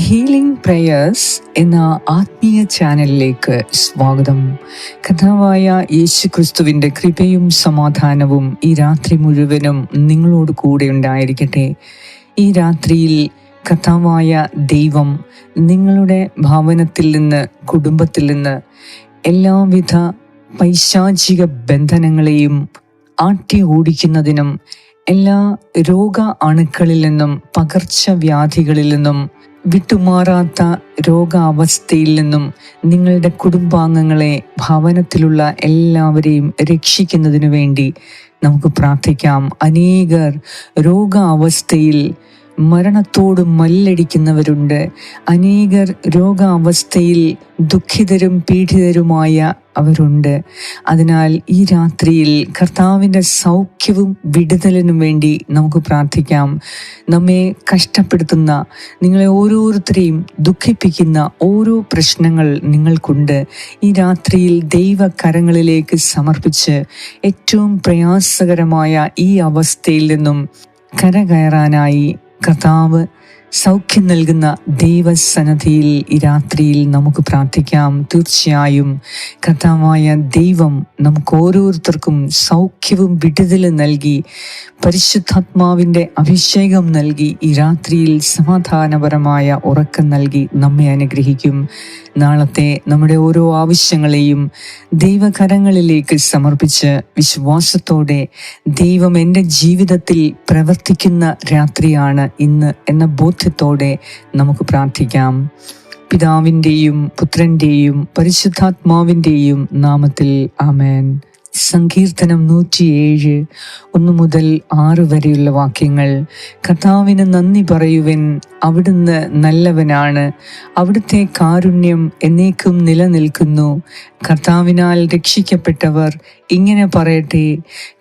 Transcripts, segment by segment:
Healing prayers എന്ന ആത്മീയ ചാനലിലേക്ക് സ്വാഗതം. കഥാവായ യേശു ക്രിസ്തുവിന്റെ കൃപയും സമാധാനവും ഈ രാത്രി മുഴുവനും നിങ്ങളോട് കൂടെ ഉണ്ടായിരിക്കട്ടെ. ഈ രാത്രിയിൽ കഥാവായ ദൈവം നിങ്ങളുടെ ഭവനത്തിൽ നിന്ന് കുടുംബത്തിൽ നിന്ന് എല്ലാവിധ പൈശാചിക ബന്ധനങ്ങളെയും ആട്ടി ഓടിക്കുന്നതിനും എല്ലാ രോഗ അണുക്കളിൽ നിന്നും പകർച്ചവ്യാധികളിൽ നിന്നും വിട്ടുമാറാത്ത രോഗാവസ്ഥയിൽ നിന്നും നിങ്ങളുടെ കുടുംബാംഗങ്ങളെ ഭവനത്തിലുള്ള എല്ലാവരെയും രക്ഷിക്കുന്നതിനു വേണ്ടി നമുക്ക് പ്രാർത്ഥിക്കാം. അനേകർ രോഗാവസ്ഥയിൽ മരണത്തോട് മല്ലടിക്കുന്നവരുണ്ട്. അനേകർ രോഗാവസ്ഥയിൽ ദുഃഖിതരും പീഡിതരുമായ അവരുണ്ട്. അതിനാൽ ഈ രാത്രിയിൽ കർത്താവിന്റെ സൗഖ്യവും വിടുതലിനും വേണ്ടി നമുക്ക് പ്രാർത്ഥിക്കാം. നമ്മെ കഷ്ടപ്പെടുത്തുന്ന നിങ്ങളെ ഓരോരുത്തരെയും ദുഃഖിപ്പിക്കുന്ന ഓരോ പ്രശ്നങ്ങൾ നിങ്ങൾക്കുണ്ട്. ഈ രാത്രിയിൽ ദൈവകരങ്ങളിലേക്ക് സമർപ്പിച്ച് ഏറ്റവും പ്രയാസകരമായ ഈ അവസ്ഥയിൽ നിന്നും കരകയറാനായി കർത്താവ് സൗഖ്യം നൽകുന്ന ദൈവസന്നദ്ധിയിൽ ഈ രാത്രിയിൽ നമുക്ക് പ്രാർത്ഥിക്കാം. തീർച്ചയായും കർത്താവായ ദൈവം നമുക്ക് ഓരോരുത്തർക്കും സൗഖ്യവും വിടുതലും നൽകി പരിശുദ്ധാത്മാവിന്റെ അഭിഷേകം നൽകി ഈ രാത്രിയിൽ സമാധാനപരമായ ഉറക്കം നൽകി നമ്മെ അനുഗ്രഹിക്കും. നാളത്തെ നമ്മുടെ ഓരോ ആവശ്യങ്ങളെയും ദൈവകരങ്ങളിലേക്ക് സമർപ്പിച്ച് വിശ്വാസത്തോടെ ദൈവം എന്റെ ജീവിതത്തിൽ പ്രവർത്തിക്കുന്ന രാത്രിയാണ് ഇന്ന് എന്ന ബോധ്യത്തോടെ നമുക്ക് പ്രാർത്ഥിക്കാം. പിതാവിന്റെയും പുത്രന്റെയും പരിശുദ്ധാത്മാവിന്റെയും നാമത്തിൽ ആമേൻ. സങ്കീർത്തനം നൂറ്റിയേഴ് ഒന്ന് മുതൽ ആറ് വരെയുള്ള വാക്യങ്ങൾ. കർത്താവിന് നന്ദി പറയുവൻ അവിടുന്ന് നല്ലവനാണ്. അവിടുത്തെ കാരുണ്യം എന്നേക്കും നിലനിൽക്കുന്നു. കർത്താവിനാൽ രക്ഷിക്കപ്പെട്ടവർ ഇങ്ങനെ പറയട്ടെ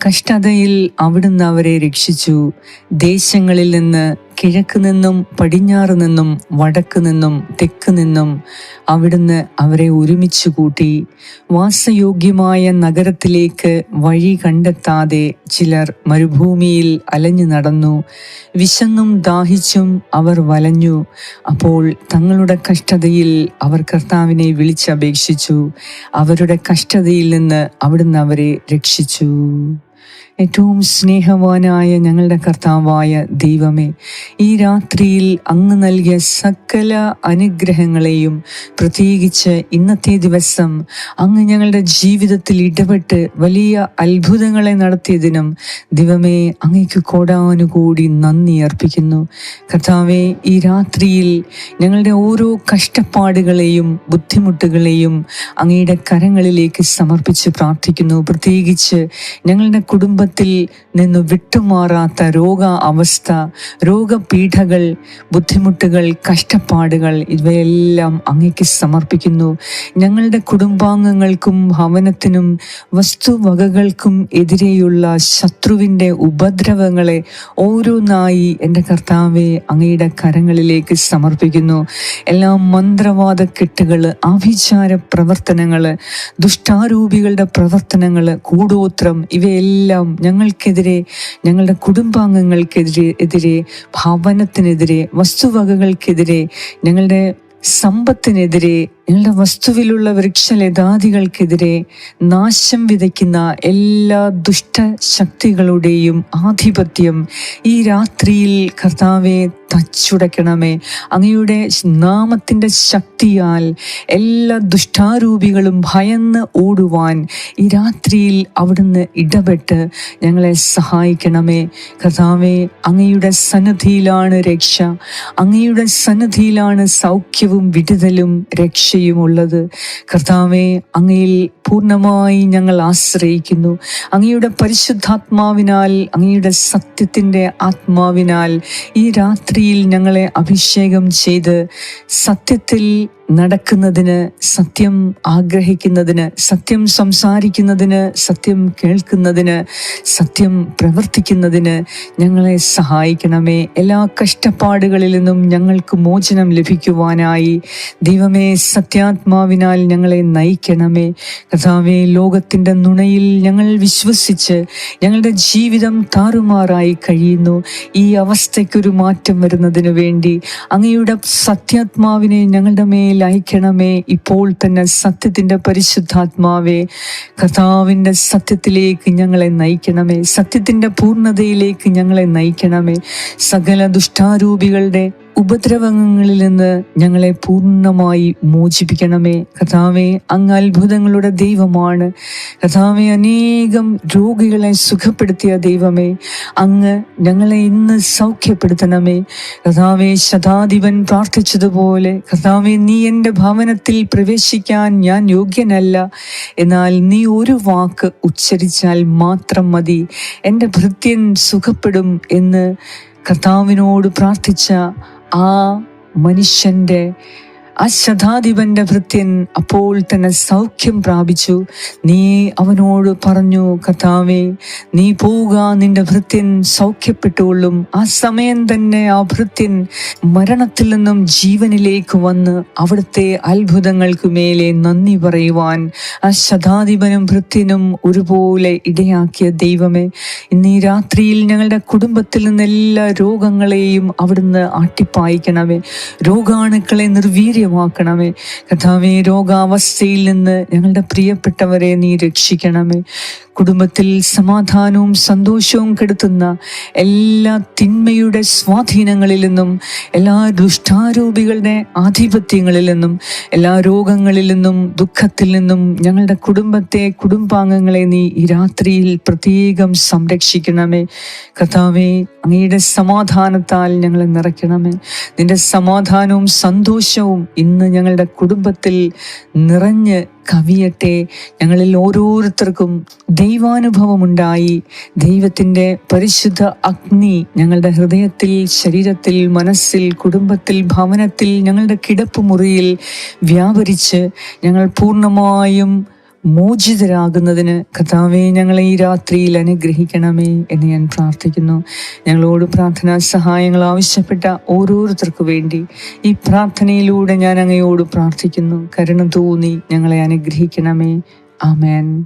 കഷ്ടതയിൽ അവിടുന്ന് അവരെ രക്ഷിച്ചു. ദേശങ്ങളിൽ നിന്ന് കിഴക്ക് നിന്നും പടിഞ്ഞാറ് നിന്നും വടക്ക് നിന്നും തെക്ക് നിന്നും അവിടുന്ന് അവരെ ഒരുമിച്ച് കൂട്ടി. വാസയോഗ്യമായ നഗരത്തിലേക്ക് വഴി കണ്ടെത്താതെ ചിലർ മരുഭൂമിയിൽ അലഞ്ഞു നടന്നു. വിശന്നും ദാഹിച്ചും അവർ വലഞ്ഞു. അപ്പോൾ തങ്ങളുടെ കഷ്ടതയിൽ അവർ കർത്താവിനെ വിളിച്ചപേക്ഷിച്ചു. അവരുടെ കഷ്ടതയിൽ നിന്ന് അവിടുന്ന് അവരെ രക്ഷിച്ചു. ഏറ്റവും സ്നേഹവാനായ ഞങ്ങളുടെ കർത്താവായ ദൈവമേ ഈ രാത്രിയിൽ അങ്ങ് നൽകിയ സകല അനുഗ്രഹങ്ങളെയും പ്രത്യേകിച്ച് ഇന്നത്തെ ദിവസം അങ്ങ് ഞങ്ങളുടെ ജീവിതത്തിൽ ഇടപെട്ട് വലിയ അത്ഭുതങ്ങളെ നടത്തിയതിനും ദൈവമേ അങ്ങേക്ക് കോടാനുകൂടി നന്ദി അർപ്പിക്കുന്നു. കർത്താവെ ഈ രാത്രിയിൽ ഞങ്ങളുടെ ഓരോ കഷ്ടപ്പാടുകളെയും ബുദ്ധിമുട്ടുകളെയും അങ്ങയുടെ കരങ്ങളിലേക്ക് സമർപ്പിച്ച് പ്രാർത്ഥിക്കുന്നു. പ്രത്യേകിച്ച് ഞങ്ങളുടെ കുടുംബ കുടുംബത്തിൽ നിന്ന് വിട്ടുമാറാത്ത രോഗ അവസ്ഥ രോഗപീഠകൾ ബുദ്ധിമുട്ടുകൾ കഷ്ടപ്പാടുകൾ ഇവയെല്ലാം അങ്ങേക്ക് സമർപ്പിക്കുന്നു. ഞങ്ങളുടെ കുടുംബാംഗങ്ങൾക്കും ഭവനത്തിനും വസ്തുവകകൾക്കും എതിരെയുള്ള ശത്രുവിന്റെ ഉപദ്രവങ്ങളെ ഓരോന്നായി എന്റെ കർത്താവെ അങ്ങയുടെ കരങ്ങളിലേക്ക് സമർപ്പിക്കുന്നു. എല്ലാ മന്ത്രവാദ കെട്ടുകൾ ആഭിചാര പ്രവർത്തനങ്ങൾ ദുഷ്ടാരൂപികളുടെ പ്രവർത്തനങ്ങൾ കൂടോത്രം ഇവയെല്ലാം ഞങ്ങൾക്കെതിരെ ഞങ്ങളുടെ കുടുംബാംഗങ്ങൾക്കെതിരെ എതിരെ ഭവനത്തിനെതിരെ വസ്തുവകകൾക്കെതിരെ ഞങ്ങളുടെ സമ്പത്തിനെതിരെ ഞങ്ങളുടെ വസ്തുവിലുള്ള വൃക്ഷലതാദികൾക്കെതിരെ നാശം വിതയ്ക്കുന്ന എല്ലാ ദുഷ്ടശക്തികളുടെയും ആധിപത്യം ഈ രാത്രിയിൽ കർത്താവെ തച്ചുടയ്ക്കണമേ. അങ്ങയുടെ നാമത്തിന്റെ ശക്തിയാൽ എല്ലാ ദുഷ്ടാരൂപികളും ഭയന്ന് ഓടുവാൻ ഈ രാത്രിയിൽ അവിടുന്ന് ഇടപെട്ട് ഞങ്ങളെ സഹായിക്കണമേ. കഥാവേ അങ്ങയുടെ സന്നദ്ധിയിലാണ് രക്ഷ. അങ്ങയുടെ സന്നദ്ധിയിലാണ് സൗഖ്യവും വിടുതലും രക്ഷയും ഉള്ളത് കർത്താവെ അങ്ങയിൽ പൂർണമായി ഞങ്ങൾ ആശ്രയിക്കുന്നു. അങ്ങയുടെ പരിശുദ്ധാത്മാവിനാൽ അങ്ങയുടെ സത്യത്തിന്റെ ആത്മാവിനാൽ ഈ രാത്രിയിൽ ഞങ്ങളെ അഭിഷേകം ചെയ്ത് സത്യത്തിൽ നടക്കുന്നതിന് സത്യം ആഗ്രഹിക്കുന്നതിന് സത്യം സംസാരിക്കുന്നതിന് സത്യം കേൾക്കുന്നതിന് സത്യം പ്രവർത്തിക്കുന്നതിന് ഞങ്ങളെ സഹായിക്കണമേ. എല്ലാ കഷ്ടപ്പാടുകളിൽ നിന്നും ഞങ്ങൾക്ക് മോചനം ലഭിക്കുവാനായി ദൈവമേ സത്യാത്മാവിനാൽ ഞങ്ങളെ നയിക്കണമേ. കഥാവേ ലോകത്തിന്റെ നുണയിൽ ഞങ്ങൾ വിശ്വസിച്ച് ഞങ്ങളുടെ ജീവിതം താറുമാറായി കഴിയുന്നു. ഈ അവസ്ഥയ്ക്കൊരു മാറ്റം വരുന്നതിന് വേണ്ടി അങ്ങയുടെ സത്യാത്മാവിനെ ഞങ്ങളുടെ മേൽ അയക്കണമേ ഇപ്പോൾ തന്നെ സത്യത്തിന്റെ പരിശുദ്ധാത്മാവേ കഥാവിന്റെ സത്യത്തിലേക്ക് ഞങ്ങളെ നയിക്കണമേ. സത്യത്തിന്റെ പൂർണതയിലേക്ക് ഞങ്ങളെ നയിക്കണമേ. സകല ദുഷ്ടാരൂപികളുടെ ഉപദ്രവങ്ങളിൽ നിന്ന് ഞങ്ങളെ പൂർണമായി മോചിപ്പിക്കണമേ. കഥാവെ അങ്ങ് അത്ഭുതങ്ങളുടെ ദൈവമാണ്. കഥാവെ അനേകം രോഗികളെ സുഖപ്പെടുത്തിയ ദൈവമേ അങ്ങ് ഞങ്ങളെ ഇന്ന് സൗഖ്യപ്പെടുത്തണമേ. കഥാവെ ശതാധിപൻ പ്രാർത്ഥിച്ചതുപോലെ കഥാവെ നീ എന്റെ ഭവനത്തിൽ പ്രവേശിക്കാൻ ഞാൻ യോഗ്യനല്ല. എന്നാൽ നീ ഒരു വാക്ക് ഉച്ചരിച്ചാൽ മാത്രം മതി. എന്റെ ഭൃത്യൻ സുഖപ്പെടും എന്ന് കർത്താവിനോട് പ്രാർത്ഥിച്ച ആ മനുഷ്യന്റെ ആ ശതാധിപന്റെ ഭൃത്യൻ അപ്പോൾ തന്നെ സൗഖ്യം പ്രാപിച്ചു. നീ അവനോട് പറഞ്ഞു കഥാവേ നീ പോവുക നിന്റെ ഭൃത്യൻ സൗഖ്യപ്പെട്ടുകൊള്ളും. ആ സമയം തന്നെ ആ ഭൃത്യൻ മരണത്തിൽ നിന്നും ജീവനിലേക്ക് വന്ന് അവിടുത്തെ അത്ഭുതങ്ങൾക്ക് മേലെ നന്ദി പറയുവാൻ ആ ശതാധിപനും ഭൃത്യനും ഒരുപോലെ ഇടയാക്കിയ ദൈവമേ ഇന്ന് ഈ രാത്രിയിൽ ഞങ്ങളുടെ കുടുംബത്തിൽ നിന്ന് എല്ലാ രോഗങ്ങളെയും അവിടുന്ന് ആട്ടിപ്പായിക്കണമേ. രോഗാണുക്കളെ നിർവീര്യമാക്കണമേ കഥാവേ രോഗാവസ്ഥയിൽ നിന്ന് ഞങ്ങളുടെ പ്രിയപ്പെട്ടവരെ നീ രക്ഷിക്കണമേ. കുടുംബത്തിൽ സമാധാനവും സന്തോഷവും കെടുത്തുന്ന എല്ലാ തിന്മയുടെ സ്വാധീനങ്ങളിൽ നിന്നും എല്ലാ ദുഷ്ടാരോപികളുടെ ആധിപത്യങ്ങളിൽ നിന്നും എല്ലാ രോഗങ്ങളിൽ നിന്നും ദുഃഖത്തിൽ നിന്നും ഞങ്ങളുടെ കുടുംബത്തെ കുടുംബാംഗങ്ങളെ നീ ഈ രാത്രിയിൽ പ്രത്യേകം സംരക്ഷിക്കണമേ. കർത്താവേ അങ്ങയുടെ സമാധാനത്താൽ ഞങ്ങളെ നിറയ്ക്കണമേ. നിന്റെ സമാധാനവും സന്തോഷവും ഇന്ന് ഞങ്ങളുടെ കുടുംബത്തിൽ നിറഞ്ഞ് കവിയട്ടെ. ഞങ്ങളിൽ ഓരോരുത്തർക്കും ദൈവാനുഭവമുണ്ടായി. ദൈവത്തിന്റെ പരിശുദ്ധ അഗ്നി ഞങ്ങളുടെ ഹൃദയത്തിൽ ശരീരത്തിൽ മനസ്സിൽ കുടുംബത്തിൽ ഭവനത്തിൽ ഞങ്ങളുടെ കിടപ്പ് മുറിയിൽ വ്യാപരിച്ച് ഞങ്ങൾ പൂർണമായും മോചിതരാകുന്നതിന് കഥാവെ ഞങ്ങളെ ഈ രാത്രിയിൽ അനുഗ്രഹിക്കണമേ എന്ന് ഞാൻ പ്രാർത്ഥിക്കുന്നു. ഞങ്ങളോട് പ്രാർത്ഥനാ സഹായങ്ങൾ ആവശ്യപ്പെട്ട ഓരോരുത്തർക്കു വേണ്ടി ഈ പ്രാർത്ഥനയിലൂടെ ഞാൻ അങ്ങയോട് പ്രാർത്ഥിക്കുന്നു. കരുണ തോന്നി ഞങ്ങളെ അനുഗ്രഹിക്കണമേ. ആമേൻ.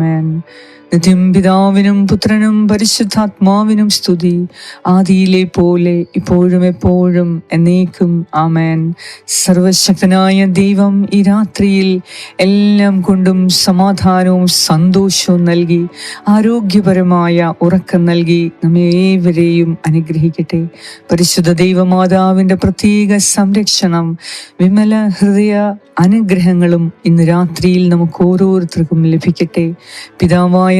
ആമേൻ നിത്യം പിതാവിനും പുത്രനും പരിശുദ്ധാത്മാവിനും സ്തുതി. ആദിയിലെ പോലെ ഇപ്പോഴും എപ്പോഴും എന്നേക്കും ആമേൻ. സർവശക്തനായ ദൈവം ഈ രാത്രിയിൽ എല്ലാം കൊണ്ടും സമാധാനവും സന്തോഷവും നൽകി ആരോഗ്യപരമായ ഉറക്കം നൽകി നമ്മെ ഏവരെയും അനുഗ്രഹിക്കട്ടെ. പരിശുദ്ധ ദൈവമാതാവിന്റെ പ്രത്യേക സംരക്ഷണം വിമല ഹൃദയ അനുഗ്രഹങ്ങളും ഇന്ന് രാത്രിയിൽ നമുക്ക് ഓരോരുത്തർക്കും ലഭിക്കട്ടെ. പിതാവായ